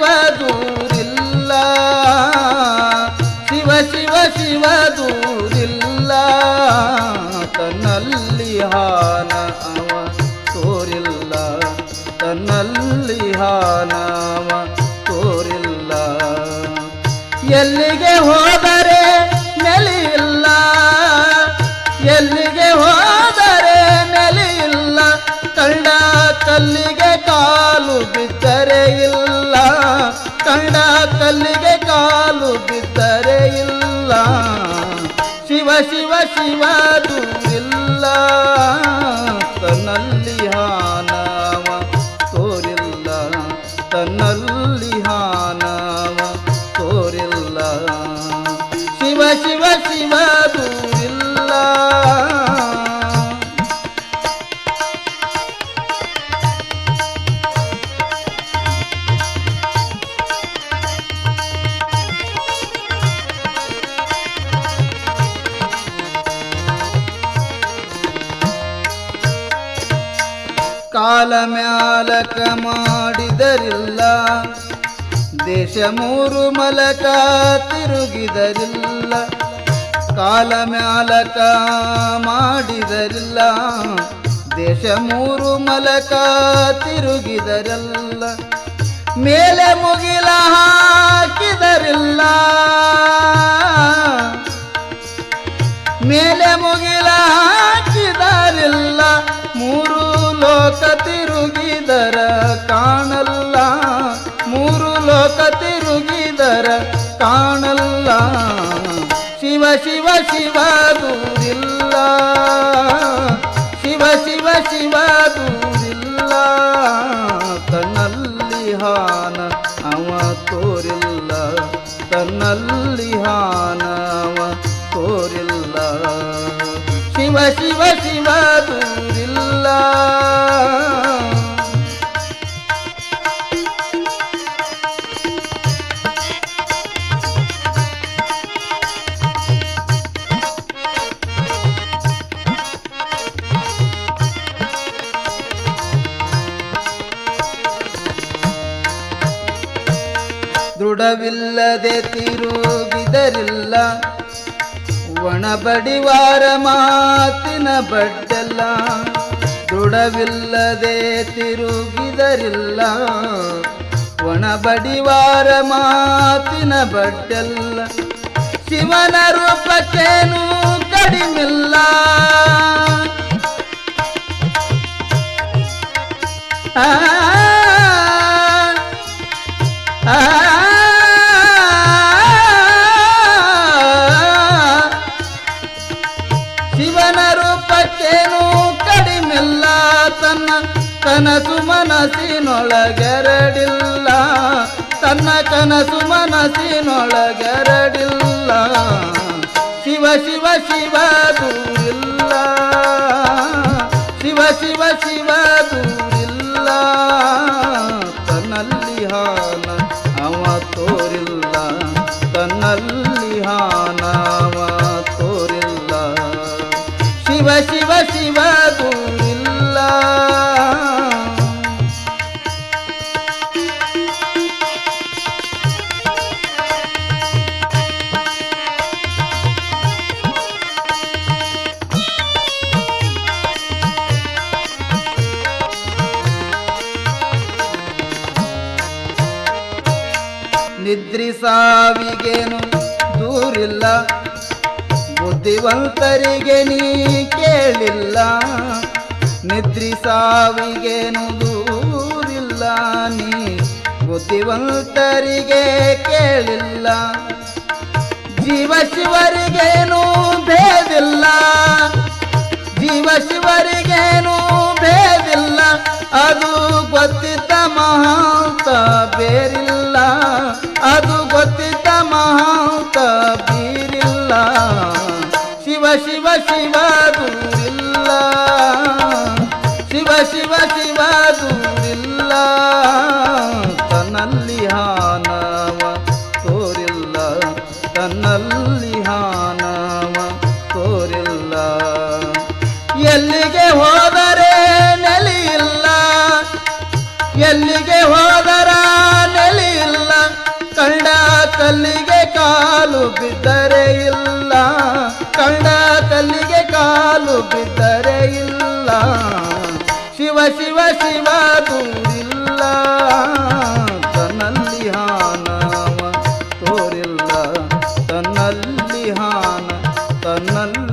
ಶಿವ ಶಿವ ಶಿವ ಶಿವ ಶಿವ ದೂರಿಲ್ಲ. ತನ್ನಲ್ಲಿ ಹಾನ ಅವ ತೋರಿಲ್ಲ. ತನ್ನಲ್ಲಿ ಹಾನವ ತೋರಿಲ್ಲ. ಎಲ್ಲಿಗೆ ಹೋದರೆ ಶಿವ ಶಿವ ಶಿವ ದೂರಿಲ್ಲ ತನ್ನಲ್ಲಿ ಕಾಲ ಮ್ಯಾಲಕ ಮಾಡಿದರಿಲ್ಲ. ದೇಶ ಮೂರು ಮಲಕ ತಿರುಗಿದರಿಲ್ಲ. ಕಾಲ ಮ್ಯಾಲಕ ಮಾಡಿದರಿಲ್ಲ. ದೇಶ ಮೂರು ಮಲಕ ತಿರುಗಿದರಲ್ಲ. ಮೇಲೆ ಮುಗಿಲ ಹಾಕಿದರಿಲ್ಲ. ಮೇಲೆ ಮುಗಿಲ ಕಾಣಲ್ಲ. ಶಿವ ಶಿವ ಶಿವ ದೂರಿಲ್ಲ. ಶಿವ ಶಿವ ಶಿವ ದೂರಿಲ್ಲ. ತನ್ನಲ್ಲಿ ಹಾನ ಅವ ತೋರಿಲ್ಲ. ತನ್ನಲ್ಲಿ ಹಾನ ಅವ ತೋರಿಲ್ಲ. ಶಿವ ಶಿವ ಶಿವ ದೂರಿಲ್ಲ. ದೃಢವಿಲ್ಲದೆ ತಿರುಗಿದರಿಲ್ಲ. ಒಣಬಡಿವಾರ ಮಾತಿನ ಬಡ್ಡೆಲ್ಲ ದೃಢವಿಲ್ಲದೆ ತಿರುಗಿದರಿಲ್ಲ. ಒಣಬಡಿವಾರ ಮಾತಿನ ಬಡ್ಡೆಲ್ಲ ಶಿವನ ರೂಪಕ್ಕೇನು ಕಡಿಮಿಲ್ಲ. ಆ. ಕನಸು ಮನಸ್ಸಿನೊಳಗೆರಡಿಲ್ಲ ತನ್ನ ಕನಸು ಮನಸ್ಸಿನೊಳಗೆರಡಿಲ್ಲ ಶಿವ ಶಿವ ಶಿವ ದೂರಿಲ್ಲ ಶಿವ ಶಿವ ಶಿವ ದೂರಿಲ್ಲ ತನ್ನಲ್ಲಿ ಹಾನ ಅವ ತೋರಿಲ್ಲ ತನ್ನಲ್ಲಿ ಹಾನ ಅವ ತೋರಿಲ್ಲ ಶಿವ ಶಿವ ಶಿವ ನಿದ್ರಿ ಸಾವಿಗೇನು ದೂರಿಲ್ಲ. ಬುದ್ಧಿವಂತರಿಗೆ ನೀ ಕೇಳಿಲ್ಲ. ನಿದ್ರಿ ಸಾವಿಗೇನು ದೂರಿಲ್ಲ. ನೀ ಬುದ್ಧಿವಂತರಿಗೆ ಕೇಳಿಲ್ಲ. ಜೀವ ಶಿವರಿಗೇನು ಭೇದಿಲ್ಲ. ಜೀವ ಶಿವರಿಗೇನು ಭೇದಿಲ್ಲ. ಅದು ಕನ್ನಲ್ಲಿ ಹಾನವ ತೋರಿಲ್ಲ. ಎಲ್ಲಿಗೆ ಹೋದರೆ ನೆಲೆಯಿಲ್ಲ. ಎಲ್ಲಿಗೆ ಹೋದರ ನೆಲೆಯಿಲ್ಲ. ಕಂಡ ಕಲ್ಲಿಗೆ ಕಾಲು ಬಿದ್ದರೆ ಇಲ್ಲ. ಕಂಡ ಕಲ್ಲಿಗೆ ಕಾಲು ಬಿದ್ದರೆ ಇಲ್ಲ. ಶಿವ ಶಿವ ಶಿವ ತುಂಬಿಲ್ಲ.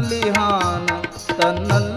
ಬಲಿಹಾನ ತನ್ನ